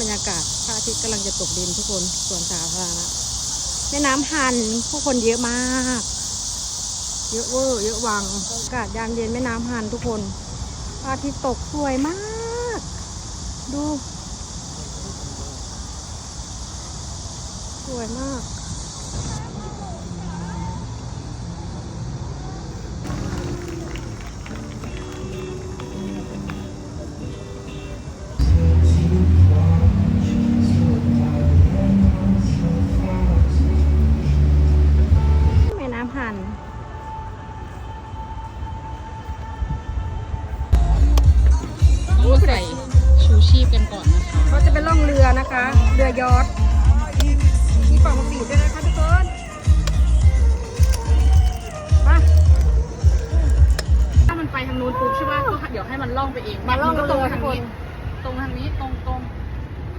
บรรยากาศพระอาทิตย์กำลังจะตกดินทุกคนสวนสาธารณะแม่น้ำฮันผู้คนเยอะมาก เยอะเวอร์เยอะวังอากาศยามเย็นแม่น้ำฮันทุกคนพระอาทิตย์ตกสวยมาก ดู สวยมาก กันก่อนนะคะเขาจะเป็นล่องเรือนะคะ เรือยอทมีฝั่งมาปีดด้วยนะคะทุกคนมาถ้ามันไปทางนู้นปุ๊บใช่ป่ะก็เดี๋ยวให้มันล่องไปเองมาล่องก็ตรงเรือทางทุกคนนี้ตรงทางนี้ตรงตรง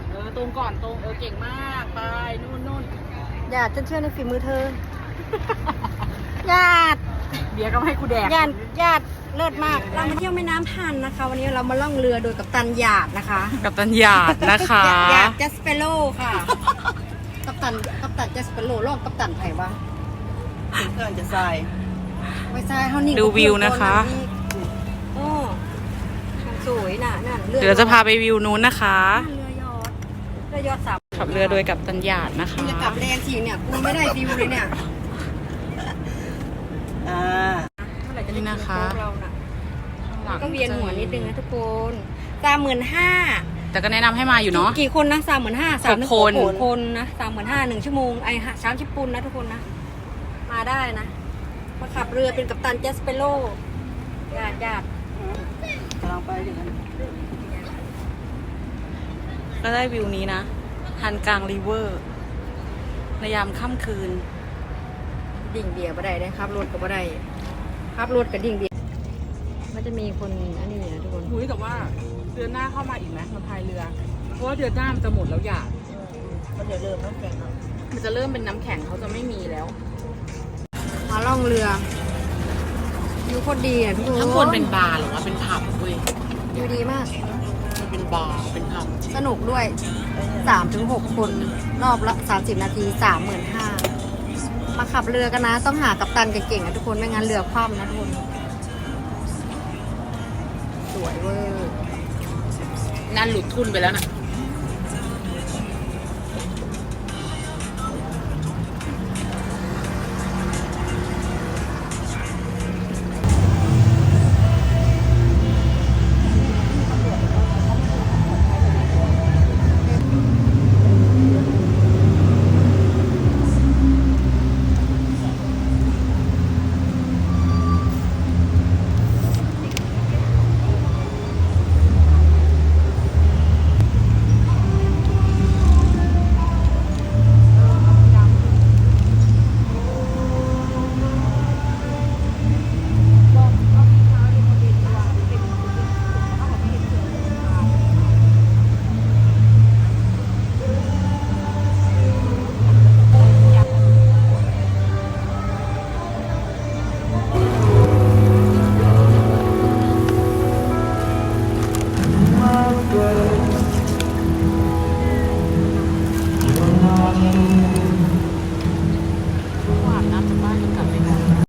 เออตรงก่อนตรงเออเก่งมากไปนู่นนู่นอย่าฉันเชื่อในฝีมือเธอ ญาติ เบียร์ก็ไม่ให้กูแดกญาติญาติเลิศมาก เรามาเที่ยวแม่น้ำหันนะคะ วันนี้เรามาล่องเรือโดยกัปตันหยาดนะคะกับตันหยาดนะคะหยาดจัสเปโร่ค่ะ กัปตันกัปตันจัสเปโร่ล่องกัปตันไผ่วะเครื่องจะใส่ไม่ใช่เขานี่ดูวิวนะคะโอ้สวยน่ะนั่นเดี๋ยวจะพาไปวิวนู้นนะคะนั่นเรือยอทเรือยอทสามขับเรือโดยกับตันหยาดนะคะจะกลับแลนด์ทีเนี่ยกูไม่ได้วิวเลยเนี่ย อ่าเมื่อไหร่จะได้นี่นะคะกิโเราน่ะข้างหลังก็เวียนหัวนิดนึงนะทุกคนสามหมื่นห้าแต่ก็แนะนำให้มาอยู่เนาะ กี่คนนะสามหมื่นห้าสามหกคน คนนะสามหมื่นห้าหนึ่งชั่วโมงไอ้สามชิปปุนนะทุกคนนะ มาได้นะ มาขับเรือเป็นกัปตันเจสเปโร่ญาติญาติกำลังไปถึงนั้นก็ได้วิวนี้นะฮันกลางริเวอร์ในยามค่ำคืน ดิ่งเบียร์บ่ได้ได้ครับรถก็บ่ได้ครับรถกับดิ่งเบียร์มันจะมีคนอันนี้นะทุกคนนุ้ยแต่ว่าเดือนหน้าเข้ามาอีกไหมมาพายเรือ เพราะว่าเดือนหน้ามันจะหมดแล้วอยากมันเดี๋ยวเริ่มต้องแข่งแล้วมันจะเริ่มเป็นน้ำแข็งเขาจะไม่มีแล้ว มาล่องเรือวิวโคตรดีอะทุกคนข้างบนเป็นบาร์หรือว่าเป็นผับเว้ยวิวดีมากมันเป็นบาร์เป็นผับสนุกด้วยสามถึงหกคนรอบละสามสิบนาทีสา มาขับเรือกันนะ ต้องหากับตันเก่งๆนะทุกคนไม่งั้นเรือคว่ำนะทุกคน สวยเวอร์นั่นหลุดทุนไปแล้วนะ